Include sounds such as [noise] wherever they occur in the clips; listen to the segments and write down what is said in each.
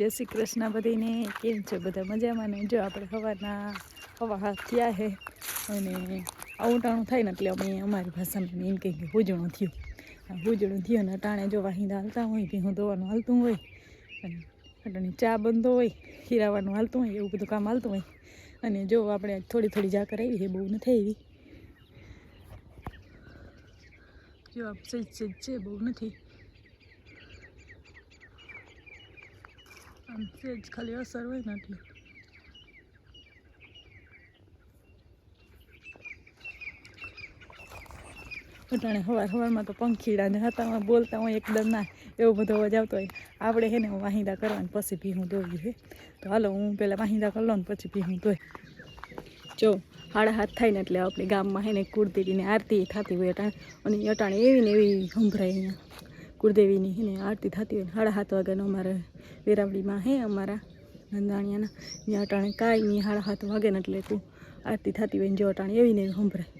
જય શ્રી કૃષ્ણ બધીને. કેમ છે બધા મજામાં ને? જો આપણે સવારના હવા થયા છે અને અવટાણું ટાણું થાય ને એટલે અમે અમારી ભાષામાં એમ કંઈક કે હુજણું થયું. હુજણું થયું ને અટાણે જો વાહિંદા હાલતા હોય ભીહું ધોવાનું હાલતું હોય, અને અટાણે ચા બંધો હોય, ખીરાવાનું હાલતું હોય, એવું બધું કામ હાલતું હોય. અને જો આપણે થોડી થોડી જાકર આવી છે બહુ નથી આવી. જો આપ સજ સજ છે બહુ નથી. આમ સેજ ખાલી અસર હોય ને એટલે અટાણે સવાર સવારમાં તો પંખીડા ને હતા બોલતા હોય એકદમ ના, એવો બધો અવાજ આવતો હોય. આપણે હે ને, હું વાહિંદા કરવાની પછી ભીહું દોરી હે. તો હાલો, હું પહેલાં વાહિંદા કરી લઉં ને પછી ભીહું ધોઈ. જો, હાડા હાથ થાય ને એટલે આપણે ગામમાં હે ને કુળદેવીની આરતી થતી હોય અટાણે. અને અટાણે એવી ને એવી સંભળાય અહીંયા. કુળદેવીની હે ને આરતી થતી હોય સાડા સાત વાગ્યાનો અમારે વેરાવળીમાં હે અમારા નંદાણીયાના. ત્યાં અટાણે કાંઈ નહીં, સાડા સાત વાગે ને એટલે તું આરતી થતી હોય ને જો અટાણે એવી નહીં સંભળાય.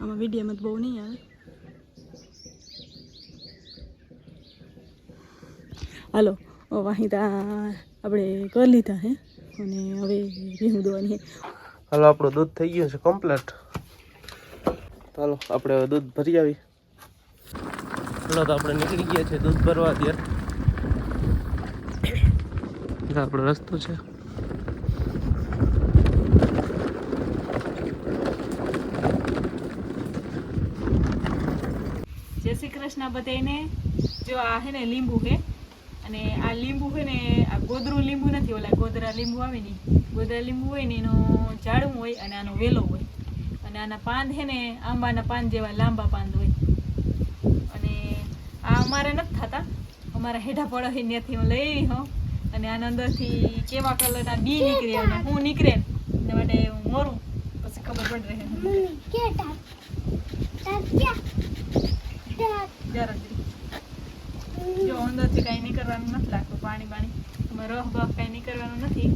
આમાં વિડીયોમાં બહુ નહીં આવે. હાલો વાહિતા આપણે કરી લીધા હે અને હવે ભીહું દોવાની હાલો, આપણું દૂધ થઈ ગયું છે કમ્પ્લીટ ચાલો આપણે દૂધ ભરી આવી. ચાલો તો આપણે નીકળી ગયા છે દૂધ ભરવા અત્યારે. આપણો રસ્તો છે. જય શ્રી કૃષ્ણ બધાને જો આ હે ને લીંબુ હે અને આ લીંબુ છે ને આ ગોદરું લીંબુ નથી ઓલા ગોદરા લીંબુ આવે ને. ગોદરા લીંબુ હોય ને એનો ઝાડવું હોય અને આનો વેલો હોય. અને આના પાન છે ને આંબાના પાન જેવા લાંબા પાન હોય. આ અમારે નથી થતા. અમારા હેઠા પડો ત્યાંથી હું લઈ હો. અને આના અંદરથી કેવા કલરના બી નીકળે અને હું નીકળે. એના માટે હું મોરું. પછી ખબર પડે રહે. જો અંદરથી કાંઈ નહીં કરવાનું નથી લાગતું પાણી પાણી. એમાં રફ બફ કાંઈ નહીં કરવાનું નથી.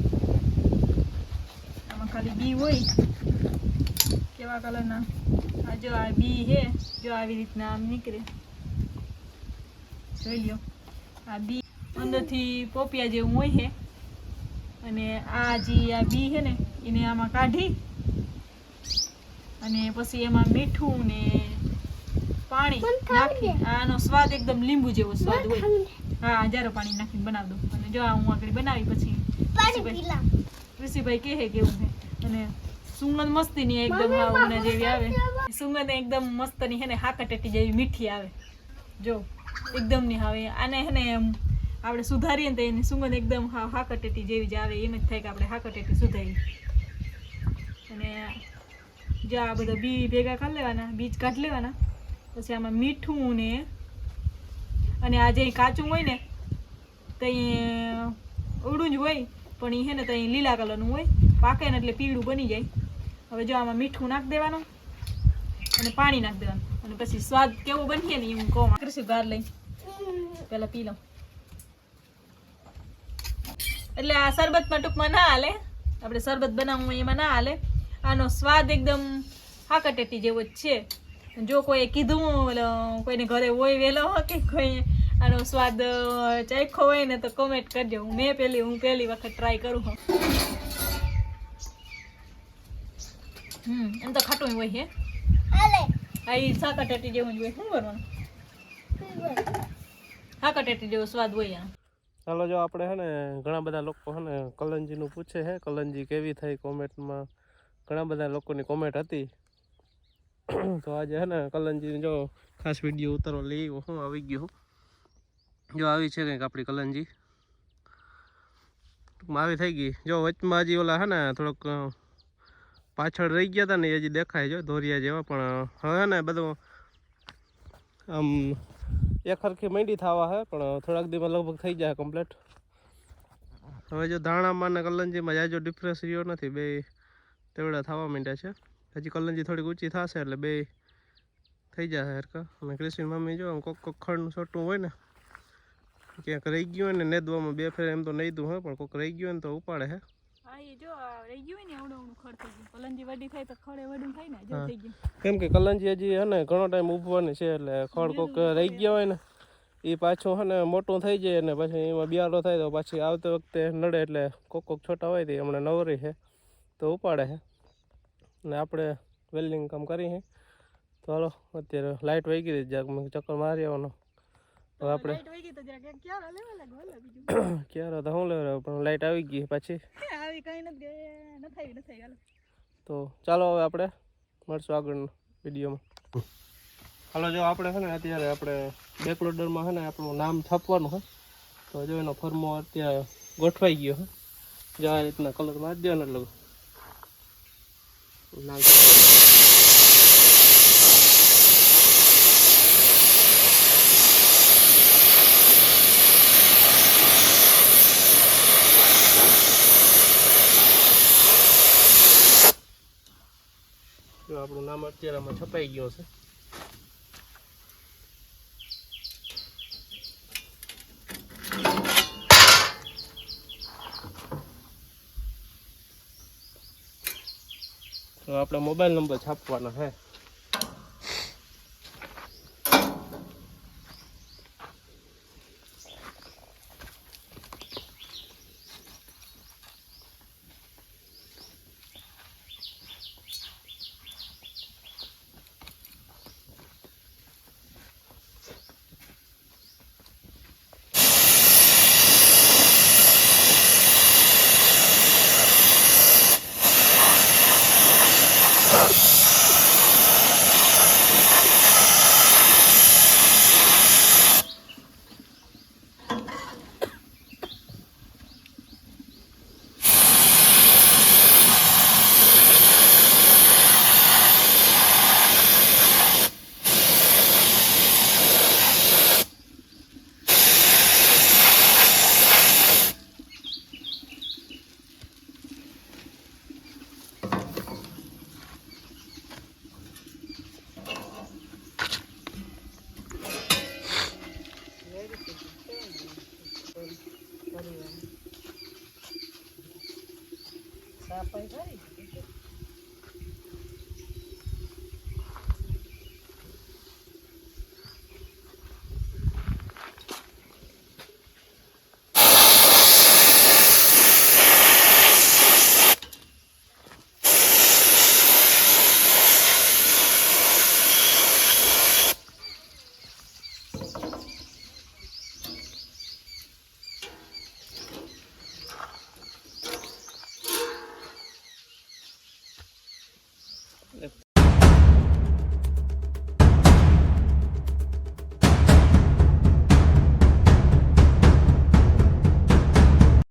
આમાં ખાલી બી હોય. કેવા કલરના આ જો આ બી હે જો આવી રીતના આમ નીકળે. જોઈ લો આ બી અંદરથી પોપિયા જેવું હોય છે. અને આ જે આ બી છે ને એને આમાં કાઢી અને પછી એમાં મીઠું ને પાણી નાખી. આનો સ્વાદ એકદમ લીંબુ જેવો સ્વાદ હોય. હા હજારો પાણી નાખીને બનાવ દઉં. અને જો આ હું આગળ બનાવી પછી ઋષિભાઈ કહે કેવું છે. અને સુગંધ મસ્તીની એકદમ ઉના જેવી આવે. સુગંધ એકદમ મસ્તની હે ને હાકટેટી જેવી મીઠી આવે. જો. એકદમ નહીં આવે આને છે ને એમ આપણે સુધારીએ ને તો એની સુગંધ એકદમ હાકટેટી જેવી જ આવે, એમ જ થાય કે આપણે હાકટેટી સુધારી અને જો આ બધા બી ભેગા કરી લેવાના, બીજ કાઢી લેવાના, પછી આમાં મીઠું ને અને આ જે કાચું હોય ને, તો ઉડું જ હોય, પણ એ હે ને તો લીલા કલરનું હોય, પાકે ને એટલે પીળું બની જાય. હવે જો આમાં મીઠું નાખી દેવાનું અને પાણી નાખી દેવાનું. અને પછી સ્વાદ કેવો બનીએ ને એમ હું કહું કૃષિ ગાર લઈ પેલા પી લઉં એટલે આ શરબતમાં ટૂંકમાં ના હાલે આપણે શરબત બનાવવું હોય એમાં ના હાલે આનો સ્વાદ એકદમ હાકટેટી જેવો જ છે જો કોઈ કીધું ઓલો કોઈને ઘરે હોય વહેલો કે કોઈ આનો સ્વાદ ચાખ્યો હોય ને તો કોમેન્ટ કરજો હું મેં પહેલી હું પહેલી વખત ટ્રાય કરું હું હમ એમ તો ખાટું હોય છે આ સાકટેટી જેવું જ હોય, શું કરવાનું? હાકટેટી જેવો સ્વાદ હોય ચાલો જો આપણે હે ને ઘણા બધા લોકો હે ને કલંજીનું પૂછે છે કલંજી કેવી થઈ કોમેન્ટમાં? ઘણા બધા લોકોની કોમેન્ટ હતી. તો આજે હે ને કલંજી જો ખાસ વીડિયો ઉતારવા લઈ હું આવી ગયો જો આવી છે કંઈક આપણી કલંજી. ટૂંકમાં આવી થઈ ગઈ. જો વચમાં હજી ઓલા હે ને થોડોક પાછળ રહી ગયા હતા ને હજી દેખાય છે ધોરિયા જેવા, પણ હવે ને બધું આમ એક સરખી માંડી થવા હે, પણ થોડાક દીમાં લગભગ થઈ જાય કમ્પ્લીટ હવે જો ધાણામાં ને કલંજીમાં જાજો ડિફરન્સ રહ્યો નથી, બે તેવડા થવા માંડ્યા છે. હજી કલંજી થોડીક ઊંચી થશે એટલે બે થઈ જશે હરકા અને ક્રિસ્ટીન મમ્મી જો, આમ કોક કોક ખડનું છોટું હોય ને, ક્યાંક રહી ગયું હોય ને નેદવામાં બે ફેર એમ તો નહીં હોય પણ કોક રહી ગયું હોય ને તો ઉપાડે હે. ને ને કેમ કે કલંજી હજી હે ને ઘણો ટાઈમ ઉભવાની છે એટલે ખડ કોક રહી ગયા હોય ને એ પાછું હે ને મોટું થઈ જાય અને પછી એમાં બિયારો થાય તો પાછી આવતી વખતે નડે એટલે કોક કોક છોટા હોય તે હમણાં નવરી છે તો ઉપાડે છે. ને આપણે વેલ્ડિંગ કામ કરી છે તો હાલો અત્યારે લાઇટ વહી ગઈ જરાક મેં ચક્કર મારી આવવાનો. આપણે લાઈટ તો એક ક્યારે [coughs] તો શું લેવા પણ લાઇટ આવી ગઈ પાછી. તો ચાલો હવે આપણે મળશું આગળ વિડીયોમાં. હાલો જો આપણે છે ને અત્યારે આપણે બેકલોડરમાં છે ને આપણું નામ છાપવાનું છે. તો જો એનો ફર્મો અત્યારે ગોઠવાઈ ગયો છે. જો આ રીતના કલર મારી દો ને એટલે. નામ આપણું નામ અત્યારે આમાં છપાઈ ગયો છે તો આપણે મોબાઈલ નંબર છાપવાનો છે Tapay, hey.